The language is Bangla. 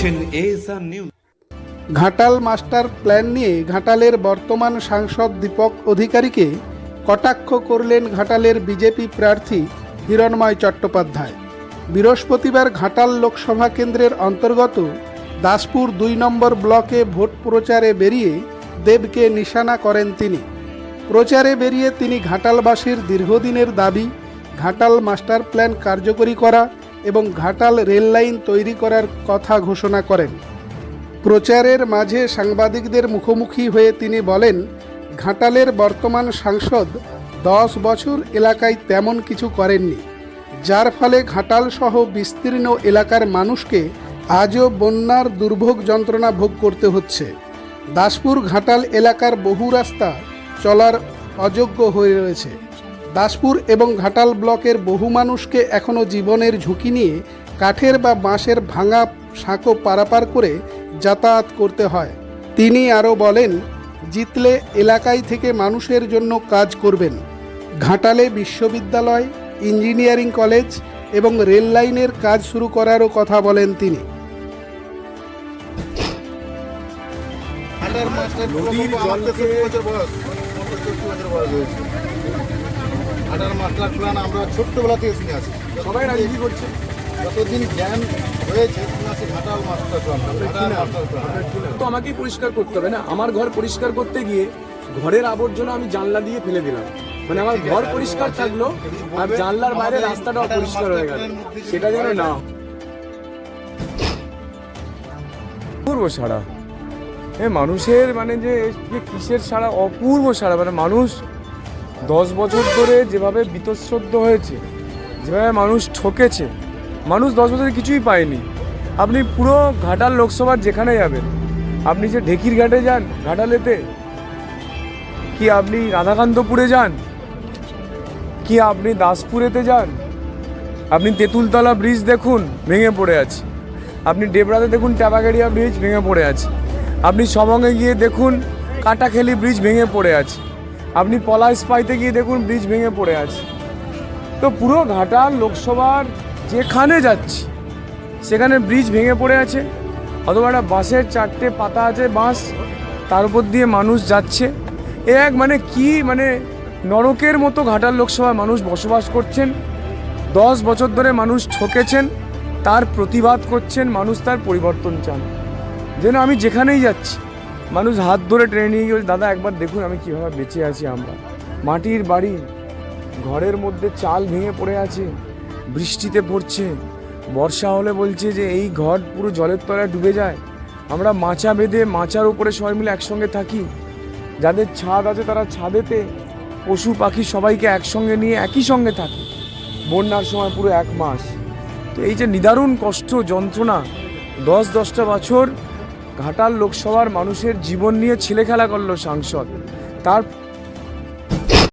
দেখছেন ASR news Ghatal master plan নিয়ে ঘাটালের বর্তমান সাংসদ দীপক অধিকারীকে কটাক্ষ করলেন ঘাটালের বিজেপি প্রার্থী হিরণময় চট্টোপাধ্যায়। বৃহস্পতিবার ঘাটাল লোকসভা কেন্দ্রের অন্তর্গত দাসপুর দুই নম্বর ব্লকে ভোট প্রচারে বেরিয়ে দেবকে নিশানা করেন তিনি। প্রচারে বেরিয়ে তিনি ঘাটালবাসীর দীর্ঘদিনের দাবি, ঘাটাল মাস্টার প্ল্যান কার্যকরী করা এবং ঘাটাল রেল লাইন তৈরি করার কথা ঘোষণা করেন। প্রচারের মাঝে সাংবাদিকদের মুখোমুখি হয়ে তিনি বলেন, ঘাটালের বর্তমান সাংসদ দশ বছর এলাকায় তেমন কিছু করেননি, যার ফলে ঘাটাল সহ বিস্তীর্ণ এলাকার মানুষকে আজও বন্যার দুর্ভোগ যন্ত্রণা ভোগ করতে হচ্ছে। দাসপুর ঘাটাল এলাকার বহু রাস্তা চলার অযোগ্য হয়ে রয়েছে। দাসপুর এবং ঘাটাল ব্লকের বহু মানুষকে এখনও জীবনের ঝুঁকি নিয়ে কাঠের বা বাঁশের ভাঙা সাঁকো পারাপার করে যাতায়াত করতে হয়। তিনি আরও বলেন, জিতলে এলাকায় থেকে মানুষের জন্য কাজ করবেন। ঘাটালে বিশ্ববিদ্যালয়, ইঞ্জিনিয়ারিং কলেজ এবং রেল লাইনের কাজ শুরু করারও কথা বলেন তিনি। নদীর জলকে আটার মাস্টার প্ল্যান আমরা ছোট্টবেলা থেকে শুনে আছি। সবাই রাজনীতি করছে? যতদিন জ্ঞান হয়েছে শুনে Ghatal master plan master plan তো আমাকেই পরিষ্কার করতে হবে না? আমার ঘর পরিষ্কার করতে গিয়ে ঘরের আবর্জনা আমি জানলা দিয়ে ফেলে দিলাম। মানে আমার ঘর পরিষ্কার থাকল আর জানলার বাইরে রাস্তাটা অপরিষ্কার হয়ে গেল। সেটা যেন না। অপূর্ব সাড়া। এ মানুষের মানে যে কিসের সাড়া? অপূর্ব সারা মানে মানুষ দশ বছর ধরে যেভাবে বীতশ্রদ্ধ হয়েছে, যেভাবে মানুষ ঠকেছে, মানুষ দশ বছরে কিছুই পায়নি। আপনি পুরো ঘাটাল লোকসভার যেখানে যাবেন, আপনি যে ঢেকির ঘাটে যান, ঘাটালেতে, কি আপনি রাধাকান্তপুরে যান? কি আপনি দাসপুরেতে যান? আপনি তেঁতুলতলা ব্রিজ দেখুন, ভেঙে পড়ে আছে। আপনি ডেবরাতে দেখুন ট্যাবাগেরিয়া ব্রিজ ভেঙে পড়ে আছে। আপনি সবঙ্গে গিয়ে দেখুন, কাটাখেলি ব্রিজ ভেঙে পড়ে আছে। আপনি পলাশ পাইতে গিয়ে দেখুন, ব্রিজ ভেঙে পড়ে আছে। তো পুরো ঘাটাল লোকসভার যেখানে যাচ্ছি, সেখানে ব্রিজ ভেঙে পড়ে আছে। অথবা একটা বাঁশের চারটে পাতা আছে বাঁশ, তার উপর দিয়ে মানুষ যাচ্ছে। এ এক মানে কি মানে নরকের মতো ঘাটাল লোকসভায় মানুষ বসবাস করছেন। দশ বছর ধরে মানুষ ঠকেছেন, তার প্রতিবাদ করছেন, মানুষ তার পরিবর্তন চান। যেন আমি যেখানেই যাচ্ছি মানুষ হাত ধরে ট্রেনে নিয়ে গিয়ে দাদা, একবার দেখুন আমি কীভাবে বেঁচে আছি আমরা। মাটির বাড়ি, ঘরের মধ্যে চাল ভেঙে পড়ে আছে, বৃষ্টিতে পড়ছে। বর্ষা হলে বলছে যে এই ঘর পুরো জলের তলায় ডুবে যায়। আমরা মাচা বেঁধে মাচার উপরে সবাই মিলে একসঙ্গে থাকি। যাদের ছাদ আছে তারা ছাদেতে, পশু পাখি সবাইকে একসঙ্গে নিয়ে একই সঙ্গে থাকে। বন্যার সময় পুরো এক মাস। তো এই যে নিদারুণ কষ্ট, যন্ত্রণা, দশ দশটা বছর ঘাটাল লোকসভার মানুষের জীবন নিয়ে ছেলেখেলা করল সাংসদ। তার